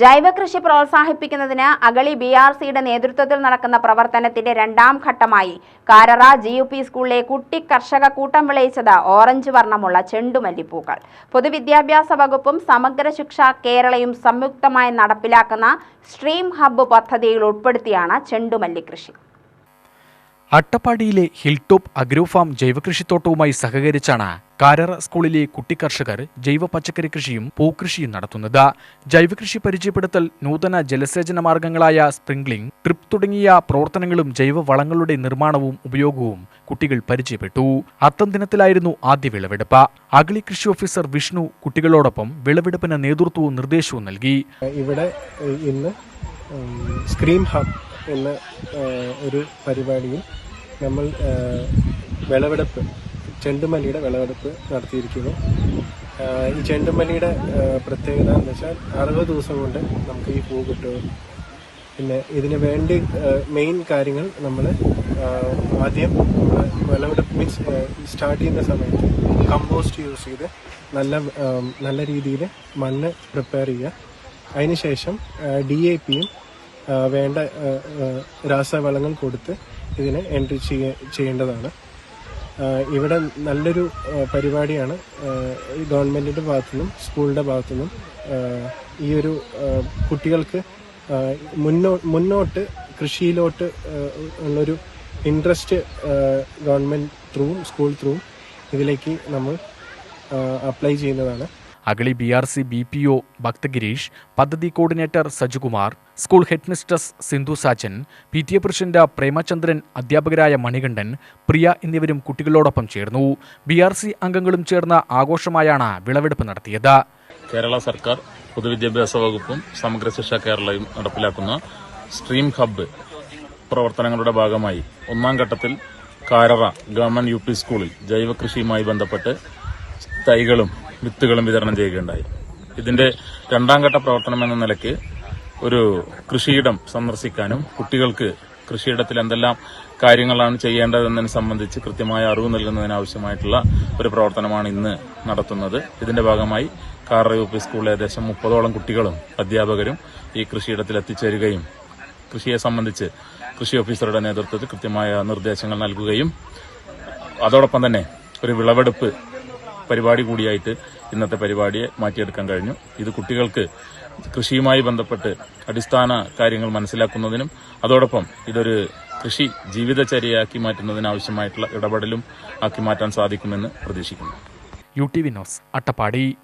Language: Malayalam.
ജൈവകൃഷി പ്രോത്സാഹിപ്പിക്കുന്നതിന് അഗളി ബി ആർ സിയുടെ നേതൃത്വത്തിൽ നടക്കുന്ന പ്രവർത്തനത്തിന്റെ രണ്ടാം ഘട്ടമായി കാരറ ജി യു പി സ്കൂളിലെ കുട്ടി കർഷക കൂട്ടം വിളയിച്ചത് ഓറഞ്ച് വർണമുള്ള ചെണ്ടുമല്ലിപ്പൂക്കൾ. പൊതുവിദ്യാഭ്യാസ വകുപ്പും സമഗ്ര ശിക്ഷ കേരളയും സംയുക്തമായി നടപ്പിലാക്കുന്ന സ്ട്രീം ഹബ്ബ് പദ്ധതിയിൽ ഉൾപ്പെടുത്തിയാണ് ചെണ്ടുമല്ലി കൃഷി അട്ടപ്പാടിയിലെ ഹിൽടോപ്പ് അഗ്രോ ഫാം ജൈവകൃഷിത്തോട്ടവുമായി സഹകരിച്ചാണ് കാരറ സ്കൂളിലെ കുട്ടി കർഷകർ ജൈവ പച്ചക്കറി കൃഷിയും പൂക്കൃഷിയും നടത്തുന്നത്. ജൈവകൃഷി പരിചയപ്പെടുത്തൽ നൂതന ജലസേചന മാർഗങ്ങളായ സ്പ്രിംഗ്ലിംഗ് ട്രിപ്പ് തുടങ്ങിയ പ്രവർത്തനങ്ങളും ജൈവ വളങ്ങളുടെ നിർമ്മാണവും ഉപയോഗവും കുട്ടികൾ പരിചയപ്പെട്ടു. അത്തം ദിനത്തിലായിരുന്നു ആദ്യ വിളവെടുപ്പ്. അഗളി കൃഷി ഓഫീസർ വിഷ്ണു കുട്ടികളോടൊപ്പം വിളവെടുപ്പിന് നേതൃത്വവും നിർദ്ദേശവും നൽകി. ഇവിടെ ഇന്ന് സ്ക്രീം ഹബ് എന്ന ഒരു പരിപാടിയിൽ നമ്മൾ വിളവെടുപ്പ് ചെണ്ടുമല്ലിയുടെ വിളവെടുപ്പ് നടത്തിയിരിക്കുന്നു. ഈ ചെണ്ടുമല്ലിയുടെ പ്രത്യേകത എന്ന് വെച്ചാൽ അറുപത് ദിവസം കൊണ്ട് നമുക്ക് ഈ പൂ കിട്ടും. പിന്നെ ഇതിന് വേണ്ടി മെയിൻ കാര്യങ്ങൾ നമ്മൾ ആദ്യം വിളവെടുപ്പ് മീൻസ് സ്റ്റാർട്ട് ചെയ്യുന്ന സമയത്ത് കമ്പോസ്റ്റ് യൂസ് ചെയ്ത് നല്ല നല്ല രീതിയിൽ മണ്ണ് പ്രിപ്പയർ ചെയ്യുക. അതിനുശേഷം ഡി എ പിയും വേണ്ട രാസവളങ്ങൾ കൊടുത്ത് ഇതിനെ എൻട്രി ചെയ്യേണ്ടതാണ്. ഇവിടെ നല്ലൊരു പരിപാടിയാണ്. ഗവൺമെന്റിന്റെ ഭാഗത്തുനിന്നും സ്കൂളിന്റെ ഭാഗത്തുനിന്നും ഈ ഒരു കുട്ടികൾക്ക് മുന്നോ മുന്നോട്ട് കൃഷിയിലോട്ട് ഉള്ളൊരു ഇൻട്രസ്റ്റ് ഗവൺമെന്റ് ത്രൂവും സ്കൂൾ ത്രൂവും ഇതിലേക്ക് നമ്മൾ അപ്ലൈ ചെയ്യുന്നതാണ്. Agali B R C B P O Bhaktagireesh പദ്ധതി coordinator Sajukumar school head mistress Sindhu Sachan P T A president Premachandran അധ്യാപകരായ മണികണ്ഠൻ പ്രിയ എന്നിവരും കുട്ടികളോടൊപ്പം ചേർന്നു. ബി ആർ സി അംഗങ്ങളും ചേർന്ന ആഘോഷമായാണ് വിളവെടുപ്പ് നടത്തിയത്. കേരള സർക്കാർ പൊതുവിദ്യാഭ്യാസ വകുപ്പും സമഗ്ര ശിക്ഷ കേരളയും നടപ്പിലാക്കുന്ന സ്ട്രീം ഹബ്ബ് പ്രവർത്തനങ്ങളുടെ ഭാഗമായി ഒന്നാം ഘട്ടത്തിൽ കാരറ ഗവൺമെന്റ് യു സ്കൂളിൽ ജൈവകൃഷിയുമായി ബന്ധപ്പെട്ട് തൈകളും വിത്തുകളും വിതരണം ചെയ്യുകയുണ്ടായി. ഇതിന്റെ രണ്ടാം ഘട്ട പ്രവർത്തനം എന്ന നിലയ്ക്ക് ഒരു കൃഷിയിടം സന്ദർശിക്കാനും കുട്ടികൾക്ക് കൃഷിയിടത്തിൽ എന്തെല്ലാം കാര്യങ്ങളാണ് ചെയ്യേണ്ടതെന്നതിനെ സംബന്ധിച്ച് കൃത്യമായ അറിവ് നൽകുന്നതിനാവശ്യമായിട്ടുള്ള ഒരു പ്രവർത്തനമാണ് ഇന്ന് നടത്തുന്നത്. ഇതിന്റെ ഭാഗമായി കാറ യു പി സ്കൂളിലെ ഏകദേശം മുപ്പതോളം കുട്ടികളും അധ്യാപകരും ഈ കൃഷിയിടത്തിൽ എത്തിച്ചേരുകയും കൃഷിയെ സംബന്ധിച്ച് കൃഷി ഓഫീസറുടെ നേതൃത്വത്തിൽ കൃത്യമായ നിർദ്ദേശങ്ങൾ നൽകുകയും അതോടൊപ്പം തന്നെ ഒരു വിളവെടുപ്പ് പരിപാടി കൂടിയായിട്ട് ഇന്നത്തെ പരിപാടിയെ മാറ്റിയെടുക്കാൻ കഴിഞ്ഞു. ഇത് കുട്ടികൾക്ക് കൃഷിയുമായി ബന്ധപ്പെട്ട് അടിസ്ഥാന കാര്യങ്ങൾ മനസ്സിലാക്കുന്നതിനും അതോടൊപ്പം ഇതൊരു കൃഷി ജീവിതചര്യയാക്കി മാറ്റുന്നതിനാവശ്യമായിട്ടുള്ള ഇടപെടലും ആക്കി മാറ്റാൻ സാധിക്കുമെന്ന് പ്രതീക്ഷിക്കുന്നു. U T Vinos Attappadi.